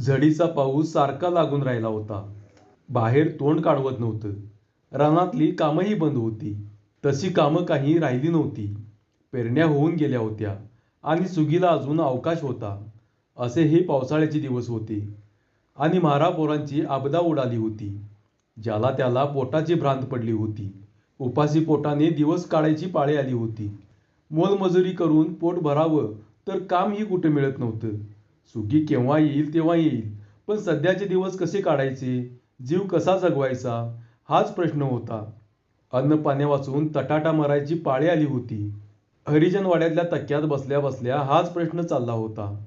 झडीचा पाऊस सारखा लागून राहिला होता. बाहेर तोंड काढवत नव्हतं. रानातली कामंही बंद होती. तशी कामं काही राहिली नव्हती. पेरण्या होऊन गेल्या होत्या आणि सुगीला अजून अवकाश होता. असे हे पावसाळ्याचे दिवस होते. आणि म्हारापोरांची आपदा उडाली होती. ज्याला त्याला पोटाची भ्रांत पडली होती. उपाशी पोटाने दिवस काढायची पाळी आली होती. मोलमजुरी करून पोट भरावं तर कामही कुठे मिळत नव्हतं. सुगी केव्हा येईल तेव्हा येईल. पण सध्याचे दिवस कसे काढायचे? जीव कसा जगवायचा? हाच प्रश्न होता. अन्न वाचून तटाटा मरायची पाळी आली होती. हरिजनवाड्यातल्या तक्क्यात बसल्या बसल्या हाच प्रश्न चालला होता.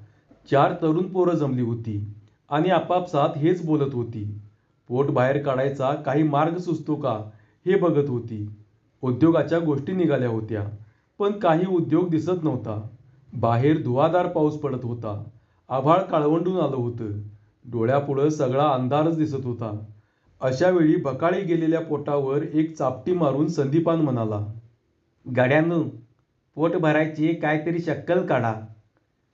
चार तरुण पोरं जमली होती आणि आपापसात हेच बोलत होती. पोट बाहेर काढायचा काही मार्ग सुचतो का? हे बघत होती. उद्योगाच्या गोष्टी निघाल्या होत्या पण काही उद्योग दिसत नव्हता. बाहेर धुवाधार पाऊस पडत होता. आभाळ काळवंडून आलं होतं. डोळ्यापुढं सगळा अंधारच दिसत होता. अशा वेळी बकाळी गेलेल्या पोटावर एक चापटी मारून संदीपान म्हणाला गाड्यानं पोट भरायची काहीतरी शक्कल काढा.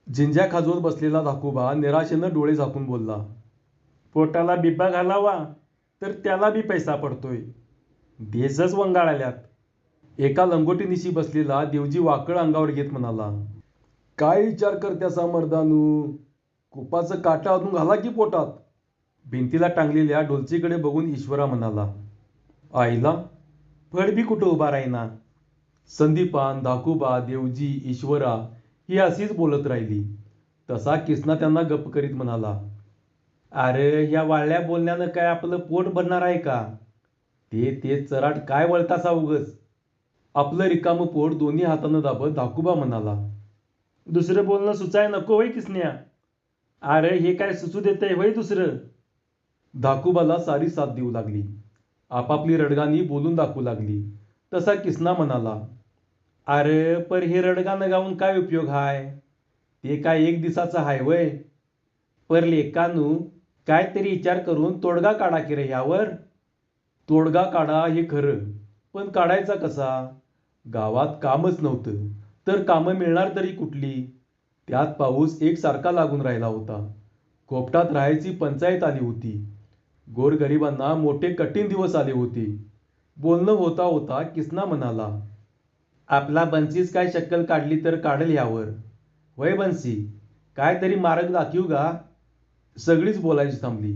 झिंज्या खाजवत बसलेला धाकूबा निराशेनं डोळे झाकून बोलला पोटाला बिब्बा घालावा तर त्याला बी पैसा पडतोय. देशच वंगाळाल्यात. एका लंगोटीनिशी बसलेला देवजी वाकळ अंगावर घेत म्हणाला काय विचार करत्यासा मर्दानू कुपाचं काटा अजून घाला की पोटात? भिंतीला टांगलेल्या डोलचीकडे बघून ईश्वरा म्हणाला आईला फड बी कुठं उभा राहीना? संदीपान धाकूबा देवजी ईश्वरा ही अशीच बोलत राहिली. तसा किसना त्यांना गप्प करीत म्हणाला अरे ह्या वाळल्या बोलण्यानं काय आपलं पोट भरणार आहे का? ते ते चराट काय वळतासा उगच? आपलं रिकामं पोट दोन्ही हातानं दाबत धाकूबा म्हणाला दुसरं बोलणं सुचाय नको होय किसन्या. अरे हे काय सुचू देतंय होय दुसरं? धाकूबाला सारी साथ देऊ लागली. आपापली रडगाणी बोलून दाखवू लागली. तसा किसना म्हणाला अरे पर हे रडगाणं गाऊन काय उपयोग हाय? ते काय एक दिसाचं हाय वय? पर लेकानू काहीतरी विचार करून तोडगा काढा की रे यावर तोडगा काढा हे खरं पण काढायचा कसा? गावात कामच नव्हतं. तर कामं मिळणार तरी कुठली? त्यात पाऊस एकसारखा लागून राहिला होता. कोपटात राहायची पंचायत आली होती. गोरगरिबांना मोठे कठीण दिवस आले होते. बोलणं होता होता किसना म्हणाला आपला बन्सीच काय शक्कल काढली तर काढल ह्यावर. वय बन्सी काहीतरी मार्ग दाखवू का सगळीच बोलायची थांबली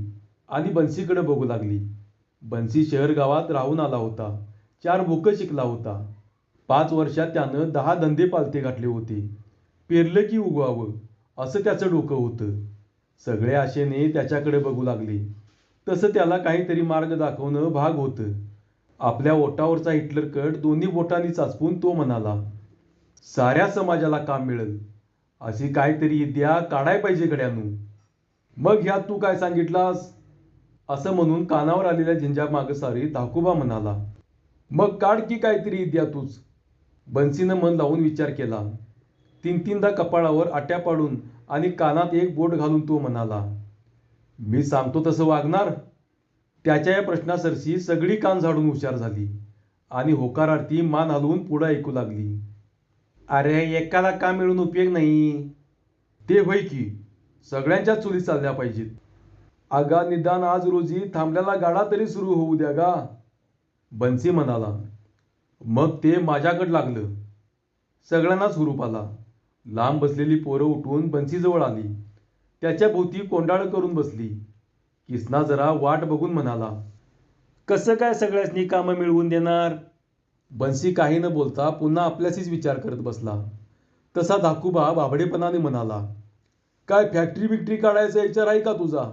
आणि बन्सीकडे बघू लागली. बन्सी शहर गावात राहून आला होता. चार बुकं शिकला होता. पाच वर्षात त्यानं दहा धंदे पालते घातले होते. पेरलं की उगवावं असं त्याचं डोकं होतं. सगळे आशेने त्याच्याकडे बघू लागले. तसं त्याला काहीतरी मार्ग दाखवणं भाग होतं. आपल्या ओटावरचा हिटलर कट दोन्ही बोटांनी चाचपून तो म्हणाला साऱ्या समाजाला काम मिळेल. अशी काहीतरी विद्या काढाय पाहिजे गड्यानू मग ह्यात तू काय सांगितलास? असं म्हणून कानावर आलेल्या झिंजा मागसारी धाकूबा म्हणाला मग काढ की काहीतरी विद्या तूच. बन्सीनं मन लावून विचार केला. तीन तीनदा कपाळावर आट्या पाडून आणि कानात एक बोट घालून तो म्हणाला मी सांगतो तसं वागणार? त्याच्या या प्रश्नासरशी सगळी कान झाडून हुशार झाली आणि होकारार्थी मान हलवून पुढं ऐकू लागली. अरे एकाला काम मिळून उपयोग नाही? ते होय की सगळ्यांच्या चुली चालल्या पाहिजेत. आगा निदान आज रोजी थांबलेला गाडा तरी सुरू होऊ द्या गा. बन्सी म्हणाला मग ते माझ्याकडं लागलं. सगळ्यांनाच हुरूप आला. लांब बसलेली पोरं उठून बन्सीजवळ आली. त्याच्या भोवती कोंडाळ करून बसली. किसना जरा वाट बघून म्हणाला कसं काय सगळ्यासनी कामं मिळवून देणार? बन्सी काही न बोलता पुन्हा आपल्याशीच विचार करत बसला. तसा धाकूबा बाबडेपणाने म्हणाला काय फॅक्टरी बिक्टरी काढायचा विचार आहे का तुझा?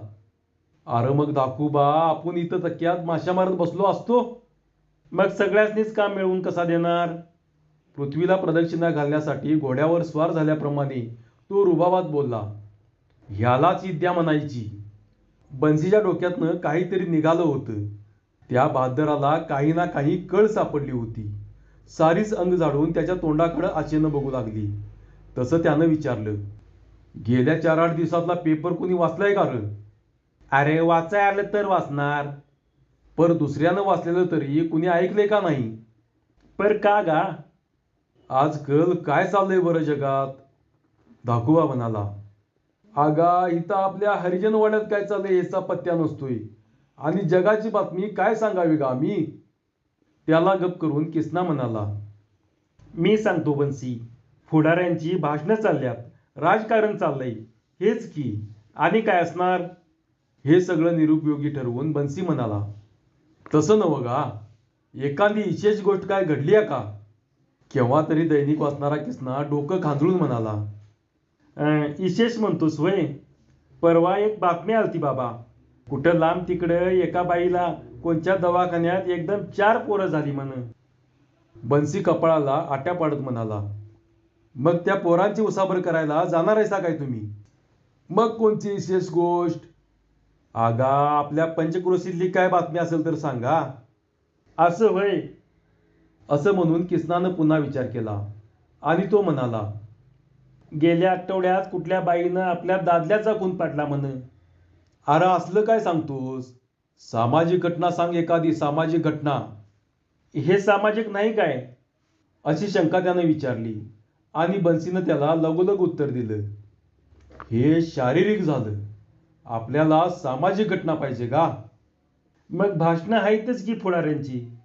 अरे मग धाकूबा आपण इथं तक्क्यात माशा मारत बसलो असतो? मग सगळ्यांनीच काम मिळवून कसा देणार? पृथ्वीला प्रदक्षिणा घालण्यासाठी घोड्यावर स्वार झाल्याप्रमाणे तो रुबाबात बोलला ह्यालाच विद्या म्हणायची. बन्सीच्या डोक्यातनं काहीतरी निघालं होतं. त्या बहादराला काही ना काही कळ सापडली होती. सारीच अंग झाडून त्याच्या तोंडाकडं आशेनं बघू लागली. तसं त्यानं विचारलं गेल्या चार आठ दिवसातला पेपर कोणी वाचलाय का र? अरे वाचाय आलं तर वाचणार. पर दुसऱ्यानं वाचलेलं तरी कुणी ऐकलंय का नाही? पर का गा? आजकाल काय चाललंय बरं जगात? धाकूबा म्हणाला आगा इथं आपल्या हरिजन वाड्यात काय चाललंय याचा पत्त्या नसतोय. आणि जगाची बातमी काय सांगावी का आम्ही त्याला गप करून किसना म्हणाला मी सांगतो बन्सी पुढाऱ्यांची भाषणं चालल्यात राजकारण चाललंय हेच की. आणि काय असणार? हे सगळं निरुपयोगी ठरवून बन्सी म्हणाला तसं नव का एखादी विशेष गोष्ट काय घडली आहे का? केव्हा तरी दैनिक वाचणारा किसना डोकं खांजळून म्हणाला विशेष म्हणतोस वय परवा एक बातमी आलती बाबा. कुठं लांब तिकडं एका बाईला कोणत्या दवाखान्यात एकदम चार पोरं झाली म्हण. बन्सी कपाळाला आट्या पाडत म्हणाला मग त्या पोरांची उसाबर करायला जाणार आहेसा काय तुम्ही? मग कोणती विशेष गोष्ट? आगा आपल्या पंचक्रोशीतली काय बातमी असेल तर सांगा. असं वय असं म्हणून किसनानं पुन्हा विचार केला आणि तो म्हणाला गेल्या आठवड्यात कुठल्या बाईनं आपल्या दादल्याचा खून पाडला म्हण? अरे असलं काय सांगतोस? सामाजिक घटना सांग एखादी सामाजिक घटना. हे सामाजिक नाही काय? अशी शंका त्यानं विचारली आणि बन्सीनं त्याला लगोलग उत्तर दिलं. हे शारीरिक झालं. आपल्याला सामाजिक घटना पाहिजे का? मग भाषणं आहेतच की पुढाऱ्यांची?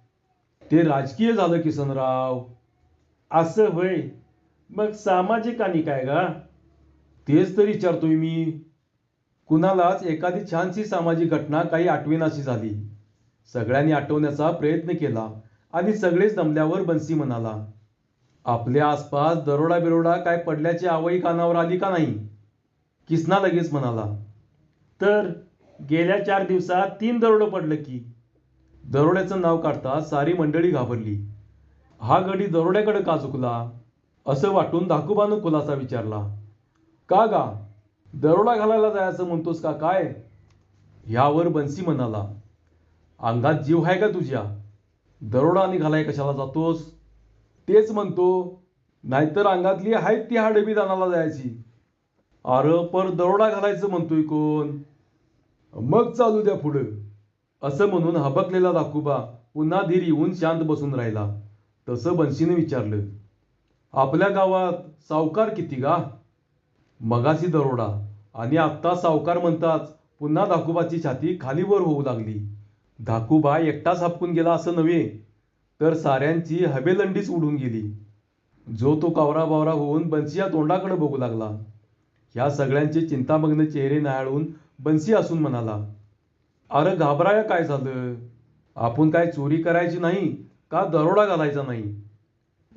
ते राजकीय झालं किसनराव असं होय. मग सामाजिक आणि काय गा? तेच तर विचारतोय मी. कुणालाच एखादी छानशी सामाजिक घटना काही आठवेनाशी झाली. सगळ्यांनी आठवण्याचा प्रयत्न केला आणि सगळेच दमल्यावर बन्सी म्हणाला आपल्या आसपास दरोडा बिरोडा काय पडल्याची आवई कानावर आली का नाही? किसना लगेच म्हणाला तर गेल्या चार दिवसात तीन दरोडं पडलं की दरोड्याचं नाव काढता सारी मंडळी घाबरली. हा गडी दरोड्याकडे का चुकला? असं वाटून धाकूबानं खुलासा विचारला. का गा? दरोडा घालायला जायचं म्हणतोस का काय? ह्यावर बन्सी म्हणाला. अंगात जीव आहे का तुझ्या? दरोडा आणि घालाय कशाला जातोस? तेच म्हणतो नाहीतर अंगातली आहेत ती हाडबी दानाला जायची. अरे पर दरोडा घालायचं म्हणतोय कोण? मग चालू द्या पुढं. असं म्हणून हबकलेला दाकुबा पुन्हा धीर येऊन शांत बसून राहिला. तसं बन्सीने विचारलं आपल्या गावात सावकार किती गा? मगाशी दरोडा. आणि आत्ता सावकार म्हणताच पुन्हा धाकुबाची छाती खालीवर होऊ लागली. धाकुबा एकटाच हापकून गेला असं नव्हे तर साऱ्यांची हबेलंडीच उडून गेली. जो तो कावरा बावरा होऊन बन्सी या तोंडाकडे बघू लागला. ह्या सगळ्यांचे चिंतामग्न चेहरे नाळून बन्सी असून म्हणाला अरे घाबराया काय झालं? आपण काय चोरी करायची नाही का दरोडा घालायचा नाही?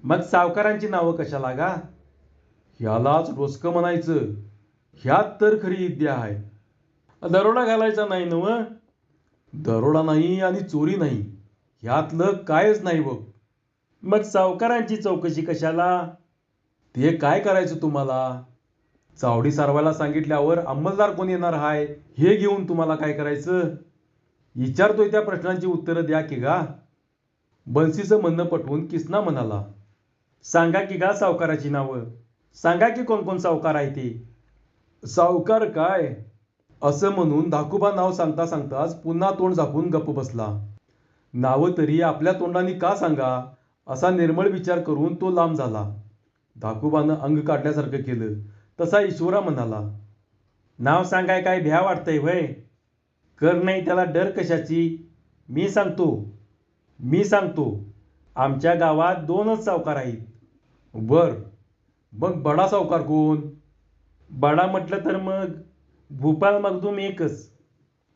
मग सावकारांची नावं कशाला गा? ह्यालाच डोसकं म्हणायचं. ह्यात तर खरी विद्या आहे. दरोडा घालायचा नाही नव दरोडा नाही आणि चोरी नाही. ह्यातलं कायच नाही बघ. मग सावकारांची चौकशी कशाला? ते काय करायचं तुम्हाला? चावडी सारवायला सांगितल्यावर अंमलदार कोण येणार हाय हे घेऊन तुम्हाला काय करायचं? विचारतोय त्या प्रश्नांची उत्तरं द्या की गा. बन्सीचं म्हणणं पटवून किसना म्हणाला सांगा की गा सावकाराची नावं. सांगा की कोण कोण सावकार आहे ते. सावकार काय? असं म्हणून धाकुबा नाव सांगता सांगताच पुन्हा तोंड झाकून गप्प बसला. नावं तरी आपल्या तोंडाने का सांगा? असा निर्मळ विचार करून तो लांब झाला. धाकुबानं अंग काढल्यासारखं केलं. तसा ईश्वरा म्हणाला नाव सांगाय काय भ्या वाटतंय वय कर नाही त्याला डर कशाची? मी सांगतो मी सांगतो आमच्या गावात दोनच सावकार आहेत. बर मग बडा सावकार कोण? बडा म्हटलं तर मग भूपाल मगदूम एकच.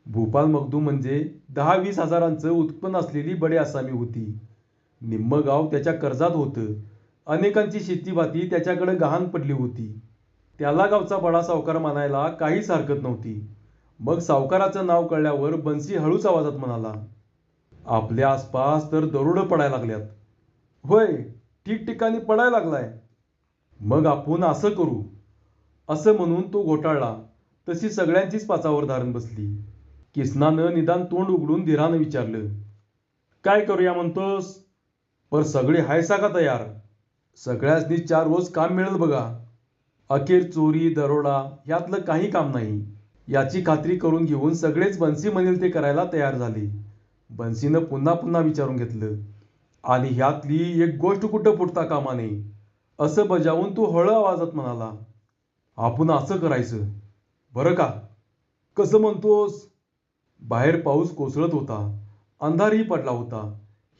भूपाल मगदूम म्हणजे दहा वीस हजारांचं उत्पन्न असलेली बडे आसामी होती. निम्म गाव त्याच्या कर्जात होतं. अनेकांची शेतीभाती त्याच्याकडे गहाण पडली होती. त्याला गावचा बडा सावकार मानायला काहीच हरकत नव्हती. मग सावकाराचं नाव कळल्यावर बन्सी हळूच आवाजात म्हणाला आपल्या आसपास तर दरोडं पडायला लागल्यात. होय ठिकठिकाणी पडायला लागलाय. मग आपण असं करू. असं म्हणून तो घोटाळला. तशी सगळ्यांचीच पाचावर धारण बसली. किसनानं निदान तोंड उघडून धीरानं विचारलं काय करूया म्हणतोस? पर सगळे हायसा का तयार? सगळ्यासनी चार रोज काम मिळेल बघा. अखेर चोरी दरोडा यातलं काही काम नाही. याची खात्री करून घेऊन सगळेच बन्सी म्हणेल ते करायला तयार झाले. बन्सीनं पुन्हा पुन्हा विचारून घेतलं आणि ह्यातली एक गोष्ट कुठं फुटता कामा नये असं बजावून तो हळू आवाजात म्हणाला आपण असं करायचं. बरं का? कसं म्हणतोस? बाहेर पाऊस कोसळत होता अंधारही पडला होता.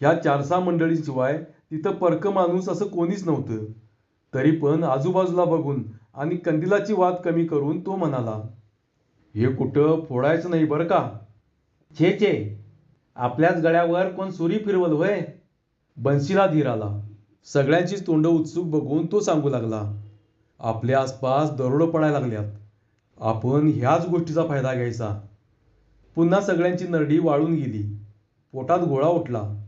ह्या चार सहा मंडळींशिवाय तिथं परक माणूस असं कोणीच नव्हतं. तरी पण आजूबाजूला बघून आणि कंदिलाची वाद कमी करून तो म्हणाला हे कुठं फोडायचं नाही बरं का? छे छे आपल्याच गळ्यावर कोण सुरी फिरवल होय? बन्सीला धीर आला. सगळ्यांचीच तोंड उत्सुक बघून तो सांगू लागला आपल्या आसपास दरोडं पडायला लागल्यात. आपण ह्याच गोष्टीचा फायदा घ्यायचा. पुन्हा सगळ्यांची नरडी वाळून गेली. पोटात गोळा उठला.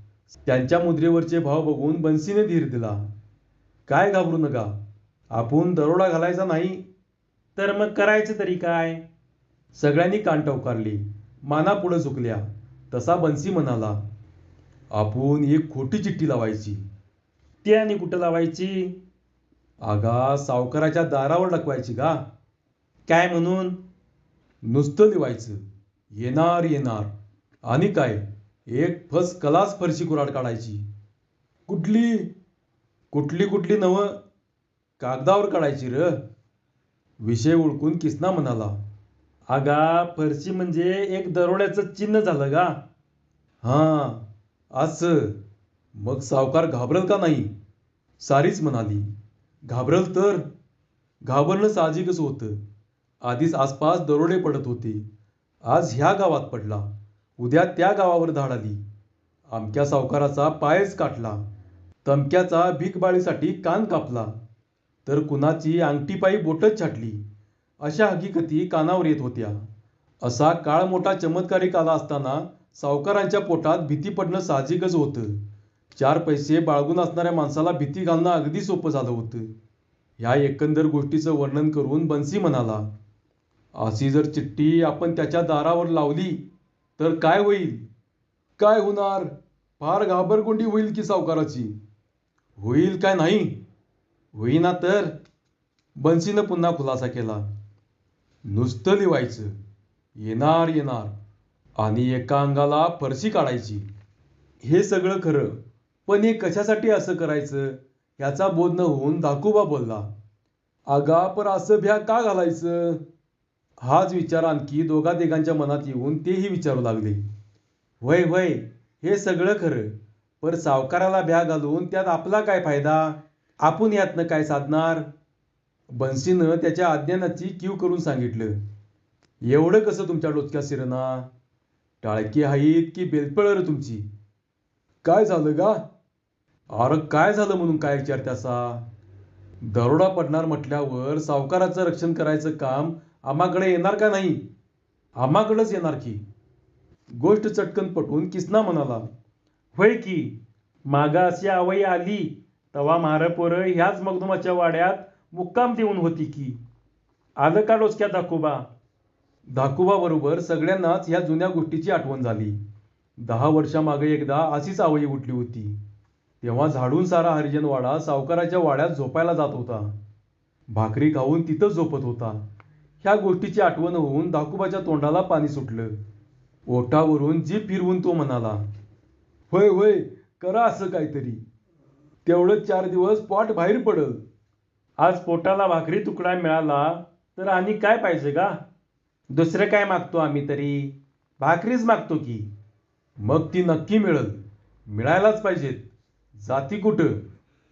त्यांच्या मुद्रेवरचे भाव बघून बन्सीने धीर दिला. काय घाबरू नका. आपण दरोडा घालायचा नाही. तर मग करायचं तरी काय? सगळ्यांनी कान टवकारली. माना पुढं झुकल्या. तसा बन्सी म्हणाला आपण एक खोटी चिठ्ठी लावायची. ती आणि कुठं लावायची? आगा सावकाराच्या दारावर डकवायची का? काय म्हणून? नुसतं लिवायचं. येणार येणार. आणि काय? एक फस कलास फरशी कुराड काढायची. कुठली? कुठली कुठली नवं कागदावर काढायची र? विषय ओळखून किसना म्हणाला. आगा फरशी म्हणजे एक दरोड्याचं चिन्ह झालं का हां असं. मग सावकार घाबरल का नाही? सारीच म्हणाली. घाबरल तर? घाबरणं साहजिकच होतं. आधीच आसपास दरोडे पडत होते. आज ह्या गावात पडला. उद्या त्या गावावर धाड आली आमच्या सावकाराचा पायच काटला. तमक्याचा भीकबाळीसाठी कान कापला. तर कुणाची अंगठीपायी बोटच छाटली. अशा हकीकती कानावर येत होत्या. असा काळ मोठा चमत्कारिक आला असताना सावकारांच्या पोटात भीती पडणं साहजिकच होतं. चार पैसे बाळगून असणाऱ्या माणसाला भीती घालणं अगदी सोपं झालं होतं. ह्या एकंदर गोष्टीचं वर्णन करून बन्सी म्हणाला अशी जर चिठ्ठी आपण त्याच्या दारावर लावली तर काय होईल? काय होणार? फार घाबरगुंडी होईल की सावकाराची? होईल काय नाही? होईना तर. बन्सीनं पुन्हा खुलासा केला. नुसतं लिवायचं. येणार येणार. आणि एका अंगाला फरशी काढायची. हे सगळं खरं. पण हे कशासाठी असं करायचं? याचा बोध न होऊन दाखोबा बोलला. आगा पर असं भ्या का घालायचं? हाच विचार आणखी दोघा तिघांच्या मनात येऊन तेही विचारू लागले. वय वय. हे सगळं खरं. पर सावकाराला भ्या घालून त्यात आपला काय फायदा? आपण यातनं काय साधणार? बन्सीनं त्याच्या अज्ञानाची कीव करून सांगितलं. एवढं कसं तुमच्या डोक्यात सिरना टाळकी हाईत की बेलपळ तुमची? काय झालं गा? अरे काय झालं म्हणून काय विचारत्यासा दरोडा पडणार म्हटल्यावर सावकाराचं रक्षण करायचं काम आम्हाकडे येणार का नाही? आम्हाकडंच येणार की. गोष्ट चटकन पटून किसना म्हणाला. होय की? मागा अशी आवई आली तवा म्हारं पोरं ह्याच मगदुमाच्या वाड्यात मुक्काम देऊन होती की. आलं का डोसक्यात दाखोबा? धाकुबा बरोबर सगळ्यांनाच ह्या जुन्या गोष्टीची आठवण झाली. दहा वर्षामागे एकदा अशीच आवई उठली होती. तेव्हा झाडून सारा हरिजनवाडा सावकाराच्या वाड्यात झोपायला जात होता. भाकरी खाऊन तिथंच झोपत होता. ह्या गोष्टीची आठवण होऊन धाकुबाच्या तोंडाला पाणी सुटलं. ओठावरून जीभ फिरवून तो म्हणाला होय होय करा असं काहीतरी. तेवढंच चार दिवस पोट बाहेर पडल. आज पोटाला भाकरी तुकडा मिळाला तर आणि काय पाहिजे का? दुसरं काय मागतो आम्ही तरी? भाकरीच मागतो की. मग ती नक्की मिळल. मिळायलाच पाहिजेत. जाती कुठं?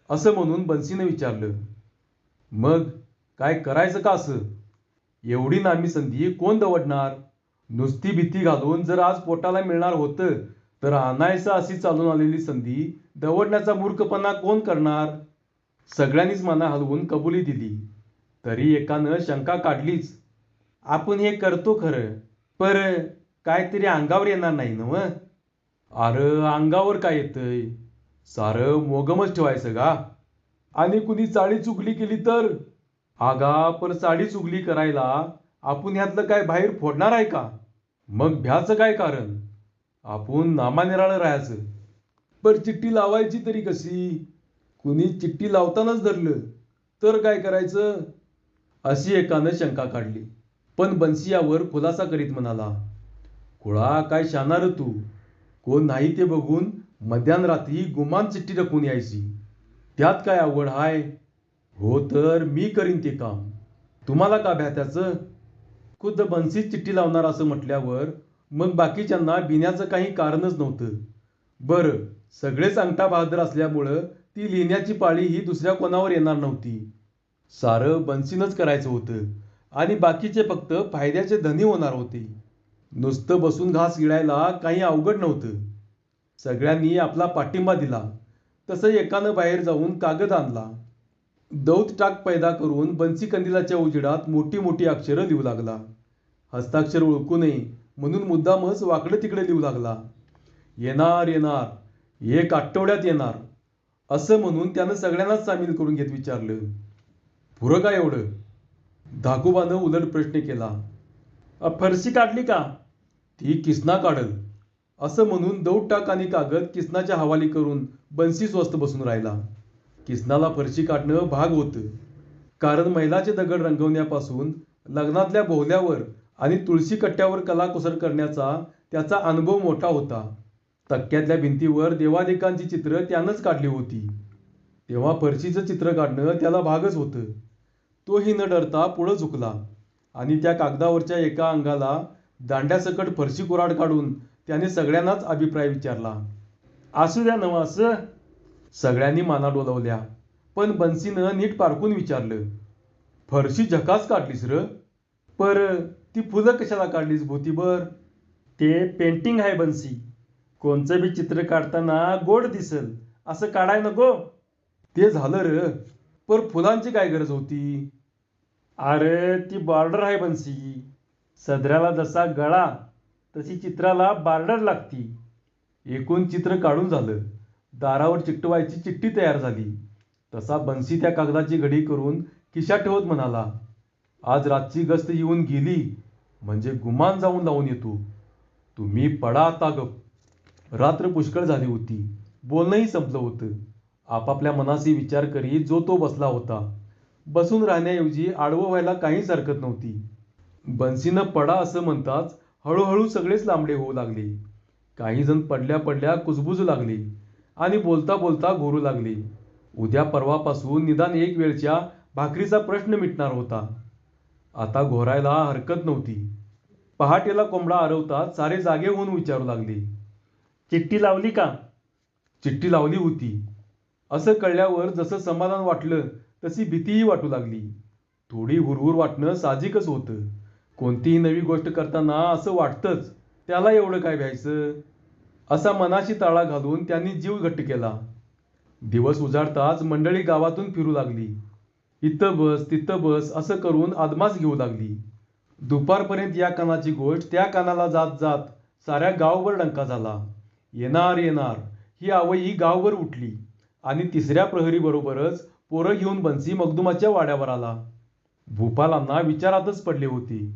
असं म्हणून बन्सीनं विचारलं. मग काय करायचं का असं? एवढी नामी संधी कोण दवडणार? नुसती भीती घालून जर आज पोटाला मिळणार होतं तर आणायचं अशी चालून आलेली संधी दवडण्याचा मूर्खपणा कोण करणार? सगळ्यांनीच मना हलवून कबुली दिली. तरी एकानं शंका काढलीच. आपण हे करतो खरं पर काहीतरी अंगावर येणार नाही ना मग अरे अंगावर काय येतंय? सारं मोगमच ठेवायचं का? आणि कुणी चाळी चुगली केली तर? आगा पर चाळी चुगली करायला आपण ह्यातलं काय बाहेर फोडणार आहे का? मग भ्याचं काय कारण? आपण नामानिराळं राहायचं. पर चिठ्ठी लावायची तरी कशी? कुणी चिठ्ठी लावतानाच धरलं तर काय करायचं? अशी एकानं शंका काढली. पण बन्सियावर खुलासा करीत म्हणाला कुळा काय शाणार तू? कोण नाही ते बघून मध्यान रात्री गुमान चिठ्ठी टाकून यायची. त्यात काय आवड हाय? हो तर मी करीन ते काम. तुम्हाला का भ्या त्याचं खुद्द बन्सीच चिठ्ठी लावणार असं म्हटल्यावर मग बाकीच्यांना भिण्याचं काही कारणच नव्हतं. बरं सगळेच अंगठा बहादर असल्यामुळं ती लिहिण्याची पाळी ही दुसऱ्या कोणावर येणार नव्हती. सारं बन्सीनच करायचं होतं आणि बाकीचे फक्त फायद्याचे धनी होणार होते. नुसतं बसून घास गिळायला काही अवघड नव्हतं. सगळ्यांनी आपला पाठिंबा दिला. तसं एकानं बाहेर जाऊन कागद आणला. दौत टाक पैदा करून बन्सी कंदिलाच्या उजेडात मोठी मोठी अक्षरं लिहू लागला. हस्ताक्षर ओळखू नये म्हणून मुद्दामच वाकडं तिकडे लिहू लागला. येणार येणार. एक आठवड्यात येणार. असं म्हणून त्यानं सगळ्यांनाच सामील करून घेत विचारलं. पुरं काय एवढं? धाकूबानं उलट प्रश्न केला. फरशी काढली का? ती किसना काढल. असं म्हणून दौड टाक आणि कागद किसनाच्या हवाली करून बन्सी स्वस्त बसून राहिला. किसनाला फरशी काढणं भाग होतं. कारण महिलाचे दगड रंगवण्यापासून लग्नातल्या बोहल्यावर आणि तुळशी कट्ट्यावर कलाकुसर करण्याचा त्याचा अनुभव मोठा होता. तक्क्यातल्या भिंतीवर देवादेकांची चित्रं त्यानंच काढली होती. तेव्हा फरशीचं चित्र काढणं त्याला भागच होतं. तोही न डरता पुढं झुकला आणि त्या कागदावरच्या एका अंगाला दांड्यासकट फरशी कुराड काढून त्याने सगळ्यांनाच अभिप्राय विचारला. असू द्या नवं असं. सगळ्यांनी माना डोलवल्या पण बन्सीनं नीट पारखून विचारलं फरशी झकास काढलीस र? पर ती फुलं कशाला काढलीस भूतीभर? ते पेंटिंग आहे बन्सी. कोणचं बी चित्र काढताना गोड दिसल. असं काढाय नको. ते झालं र. पर फुलांची काय गरज होती? अरे ती बॉर्डर आहे बन्सी. सदऱ्याला जसा गळा तशी चित्राला बॉर्डर लागती. एकूण चित्र काढून झालं. दारावर चिकटवायची चिठ्ठी तयार झाली. तसा बन्सी त्या कागदाची घडी करून खिशात ठेवत म्हणाला आज रातची गस्त येऊन गेली. म्हणजे गुमान जाऊन लावून येतो. तुम्ही पडा आता गप. रात्र पुष्कळ झाली होती. बोलणंही संपलं होतं. आपापल्या मनाशी विचार करीत जो तो बसला होता. बसून राहण्याऐवजी आडवं व्हायला काहीच हरकत नव्हती. बन्सीनं पडा असं म्हणताच हळूहळू सगळेच लांबडे होऊ लागले. काही जण पडल्या पडल्या कुजबुजू लागले आणि बोलता बोलता घोरू लागले. उद्या परवापासून निदान एक वेळच्या भाकरीचा प्रश्न मिटणार होता. आता घोरायला हरकत नव्हती. पहाटेला कोंबडा आरवता सारे जागे होऊन विचारू लागले. चिठ्ठी लावली का? चिठ्ठी लावली होती. असं कळल्यावर जसं समाधान वाटलं तशी भीतीही वाटू लागली. थोडी हुरहुर वाटणं साहजिकच होतं. कोणतीही नवी गोष्ट करताना असं वाटतंच त्याला एवढं काय व्हायचं असा मनाशी ताळा घालून त्यांनी जीव घट्ट केला. दिवस उजाडताच मंडळी गावातून फिरू लागली. इथं बस तिथं बस असं करून आदमास घेऊ लागली. दुपारपर्यंत या कानाची गोष्ट त्या कानाला जात जात साऱ्या गावभर डंका झाला. येणार येणार ही आवई गावभर उठली. आणि तिसऱ्या प्रहरीबरोबरच पोरं घेऊन बन्सी मगदुमाच्या वाड्यावर आला. भूपालांना विचारातच पडले होते.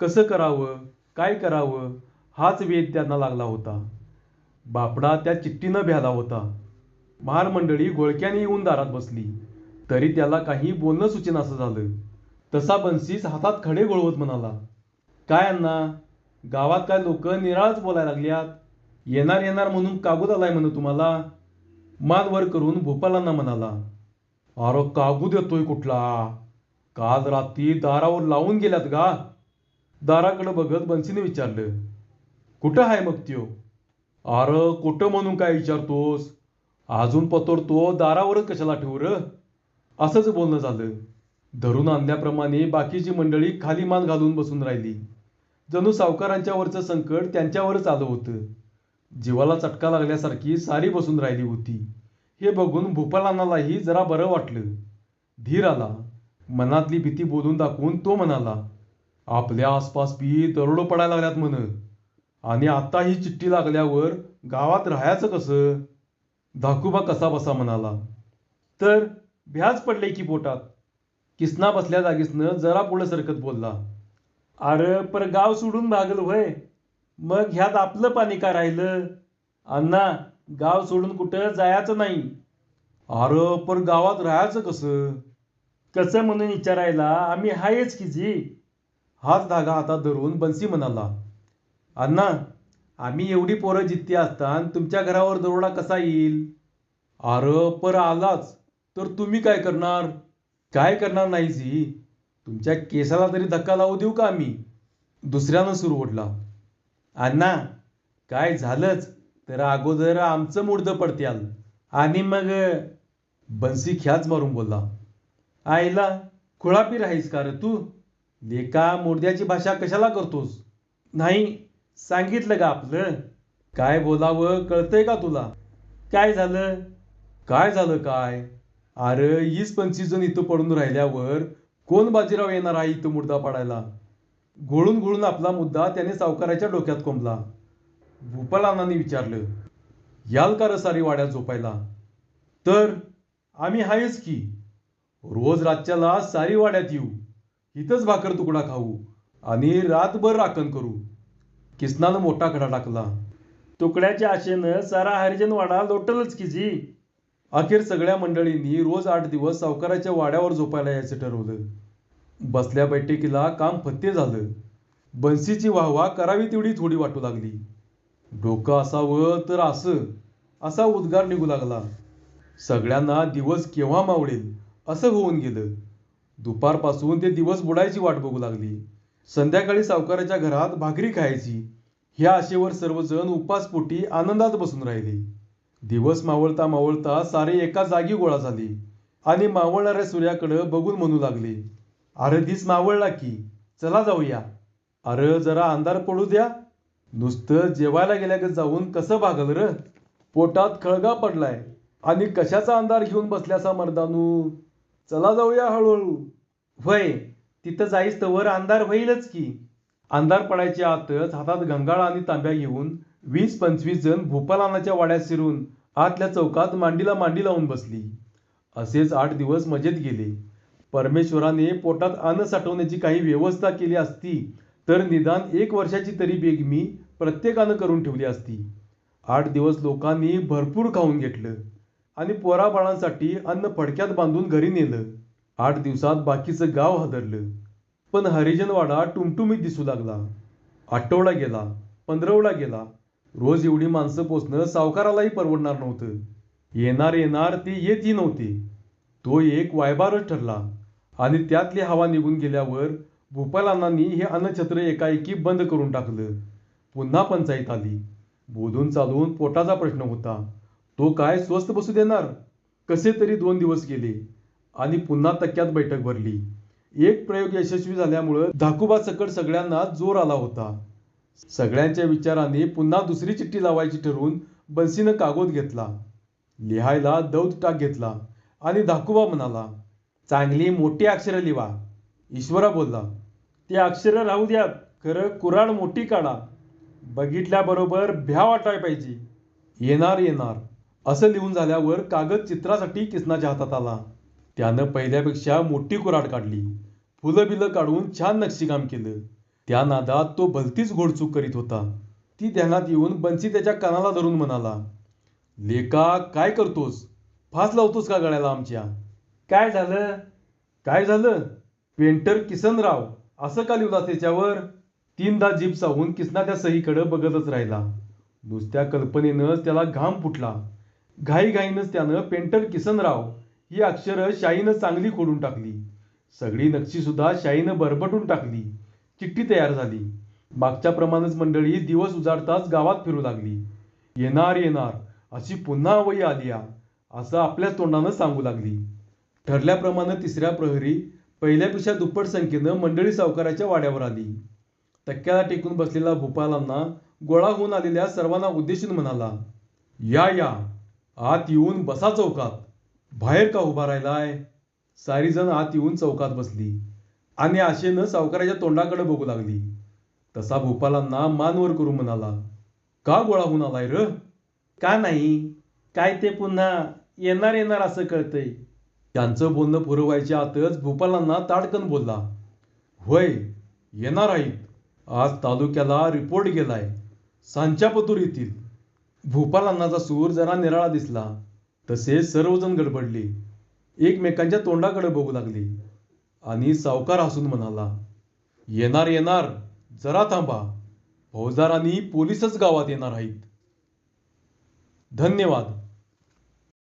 कसं करावं काय करावं हाच वेध त्यांना लागला होता. बापडा त्या चिठ्ठीनं भ्याला होता. महार मंडळी घोळक्याने येऊन दारात बसली. तरी त्याला काही बोलणं सुचेन असं झालं. तसा बन्सीस हातात खडे गोळवत म्हणाला काय अण्णा गावात काय लोक निराळच बोलायला लागल्यात? येणार येणार म्हणून कागूद आलाय म्हण तुम्हाला? मान वर करून भोपालांना म्हणाला अरे कागूद येतोय कुठला? काल रात्री दारावर लावून गेल्यात गा. दाराकडे बघत बन्सीने विचारलं कुठं आहे मग त्यो? अरे कुठं म्हणून काय विचारतोस? अजून पतोरतो दारावरच कशाला ठेवू र? असंच बोलणं झालं. धरून आणल्याप्रमाणे बाकीची मंडळी खाली मान घालून बसून राहिली. जणू सावकारांच्या वरचं संकट त्यांच्यावरच आलं होतं. जीवाला चटका लागल्यासारखी सारी बसून राहिली होती. हे बघून भूपालानालाही जरा बरं वाटलं. धीर आला. मनातली भीती बोलून दाखवून तो म्हणाला आपल्या आसपास बी दरोडो पडायला लागल्यात म्हण. आणि आता ही चिठ्ठी लागल्यावर गावात राहायचं कसं? धाकूबा कसा बसा? म्हणाला. तर भ्याच पडले की पोटात किसना बसल्या जागीसनं जरा पुढं सरकत बोलला. अरे पर गाव सोडून भागल व्हय? मग ह्यात आपलं पाणी का राहिलं? अण्णा गाव सोडून कुठं जायचं नाही. अरे पर गावात राहायचं कसं? कसं म्हणून विचारायला आम्ही हायच की जी. हाच धागा हातात धरून बन्सी म्हणाला. अण्णा आम्ही एवढी पोरं जित्ती असताना तुमच्या घरावर दरोडा कसा येईल? अरे पर आलाच. तर तुम्ही काय करणार? काय करणार नाही जी तुमच्या केसाला तरी धक्का लावू देऊ का आम्ही? दुसऱ्यानं सूर ओढला अण्णा काय झालंच? तर अगोदर आमचं मुडदं पडत्याल. आणि मग बन्सी ख्याच मारून बोलला. आईला खुळापी राहीस का रे तू? लेका मुर्द्याची भाषा कशाला करतोस? नाही सांगितलं का आपलं? काय बोलावं कळतंय का तुला? काय झालं? काय झालं काय? अरे वीस पंचवीस जण इथं पडून राहिल्यावर कोण बाजीराव येणार आहे इथं मुद्दा पाडायला? घोळून घोळून आपला मुद्दा त्याने सावकाराच्या डोक्यात कोंबला. भूपालानाने विचारलं याल का रसारी वाड्यात झोपायला? तर आम्ही आहेच की. रोज रातच्याला सारी वाड्यात येऊ. इथंच भाकर तुकडा खाऊ आणि रातभर राखण करू. किसनानं मोठा खडा टाकला. तुकड्याच्या आशेनं सारा हरिजन वाडा लोटलच की जी. अखेर सगळ्या मंडळींनी रोज आठ दिवस सावकाराच्या वाड्यावर झोपायला यायचं ठरवलं. बसल्या बैठकीला काम फत्ते झालं. बन्सीची वाहवा करावी तेवढी थोडी वाटू लागली. डोकं असावं तर असं असा उद्गार निघू लागला. सगळ्यांना दिवस केव्हा मावळेल असं होऊन गेलं. दुपारपासून ते दिवस बुडायची वाट बघू लागली. संध्याकाळी सावकाराच्या घरात भाकरी खायची. ह्या आशेवर सर्वजण उपासपोटी आनंदात बसून राहिले. दिवस मावळता मावळता सारे एका जागी गोळा झाली. आणि मावळणाऱ्या सूर्याकडे बघून म्हणू लागले अरे दिस मावळला की चला जाऊया. अरे जरा अंधार पडू द्या. नुसतं जेवायला गेल्या जाऊन कसं भागल र? पोटात खळगा पडलाय. आणि कशाचा अंधार घेऊन बसल्याचा मर्दानू? चला जाऊया हळूहळू. व्हय तिथं जाईस वर अंधार होईलच की. अंधार पडायच्या आतच हातात गंगाळा आणि तांब्या घेऊन वीस पंचवीस जण भोपालानाच्या वाड्यात शिरून आतल्या चौकात मांडीला मांडी लावून बसली. असेच आठ दिवस मजेत गेले. परमेश्वराने पोटात अन्न साठवण्याची काही व्यवस्था केली असती तर निदान एक वर्षाची तरी बेगमी प्रत्येकानं करून ठेवली असती. आठ दिवस लोकांनी भरपूर खाऊन घेतलं आणि पोराबाळांसाठी अन्न फडक्यात बांधून घरी नेलं. आठ दिवसात बाकीचं गाव हादरलं. पण हरिजनवाडा टुमटुमीत दिसू लागला. आठवडा गेला पंधरवडा गेला रोज एवढी माणसं पोचणं सावकारालाही परवडणार नव्हतं. येणार येणार ते येतही नव्हती. तो एक वायबारच ठरला. आणि त्यातली हवा निघून गेल्यावर भूपालांनी हे अन्नछत्र एकाएकी बंद करून टाकलं. पुन्हा पंचायत आली. बोधून चालून पोटाचा प्रश्न होता. तो काय स्वस्त बसू देणार? कसे तरी दोन दिवस गेले. आणि पुन्हा तक्क्यात बैठक भरली. एक प्रयोग यशस्वी झाल्यामुळं धाकुबा सकट सगळ्यांना जोर आला होता. सगळ्यांच्या विचाराने पुन्हा दुसरी चिठ्ठी लावायची ठरवून बन्सीनं कागद घेतला. लिहायला दौत टाक घेतला आणि धाकुबा म्हणाला चांगली मोठी अक्षरं लिवा. ईश्वरा बोलला ते अक्षरं राहू द्यात. खरं कुराड मोठी काढा. बघितल्याबरोबर भ्या वाटाय पाहिजे. येणार येणार. असं लिहून झाल्यावर कागद चित्रासाठी किसनाच्या हातात आला. त्यानं पहिल्यापेक्षा मोठी कुराड काढली. फुलं बिलं काढून छान नक्षीकाम केलं. त्या नादात तो भलतीच घोडचूक करीत होता. ती ध्यानात येऊन बन्सी त्याच्या कानाला धरून म्हणाला लेका काय करतोस? फास लावतोस का गळ्याला आमच्या? काय झालं? काय झालं? पेंटर किसनराव असं का लिहिलं त्याच्यावर तीनदा जीप चावून किसना त्या सहीकडं बघतच राहिला. नुसत्या कल्पनेनंच त्याला घाम फुटला. घाईघाईनंच त्यानं पेंटर किसनराव ही अक्षरं शाईनं चांगली खोडून टाकली. सगळी नक्षी सुद्धा शाईनं बरबटून टाकली. चिठ्ठी तयार झाली. मागच्याप्रमाणेच मंडळी दिवस उजाडताच गावात फिरू लागली. येणार येणार अशी पुन्हा वही आलिया असं आपल्याच तोंडानं सांगू लागली. ठरल्याप्रमाणे तिसऱ्या प्रहरी पहिल्यापेक्षा दुप्पट संख्येनं मंडळी सावकाराच्या वाड्यावर आली. तक्क्याला टेकून बसलेला भोपालांना गोळा होऊन आलेल्या सर्वांना उद्देशून म्हणाला या या आत येऊन बसा चौकात. बाहेर का उभा राहिलाय? सारी जण आत येऊन चौकात बसली. आणि आशेनं सावकाराच्या तोंडाकडे बघू लागली. तसा भूपालांना मानवर करून म्हणाला का गोळा होऊन आलाय र? का नाही? काय ते पुन्हा येणार येणार असं कळतंय. त्यांचं बोलणं पुरवायच्या आतच भूपालांना ताडकन बोलला होय येणार आहेत. आज तालुक्याला रिपोर्ट गेलाय. सांच्यापतूर येथील भूपालांनाचा सूर जरा निराळा दिसला. तसे सर्वजण गडबडले. एकमेकांच्या तोंडाकडे बघू लागले. आणि सावकार हसून म्हणाला येणार येणार जरा थांबा. फौजदार आणि पोलीसच गावात येणार आहेत. धन्यवाद.